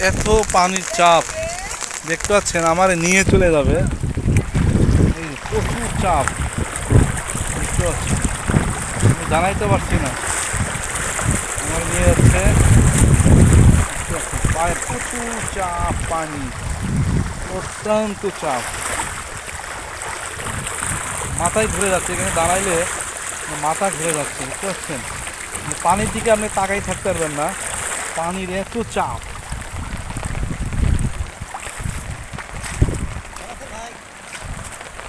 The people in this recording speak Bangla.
এত পানির চাপ। দেখতে পাচ্ছেন, আমার নিয়ে চলে যাবে। প্রচুর চাপ। দেখতে পাচ্ছেন? আমি জানাইতে পারছি না। আমার নিয়ে যাচ্ছে। পায়ে প্রচুর চাপ, পানি। অত্যন্ত চাপ। মাথায় ঘুরে যাচ্ছে, এখানে দাঁড়াইলে মাথা ঘুরে যাচ্ছে। বুঝতে পারছেন পানির দিকে আপনি তাকাই থাকতে পারবেন না। পানির এত চাপ।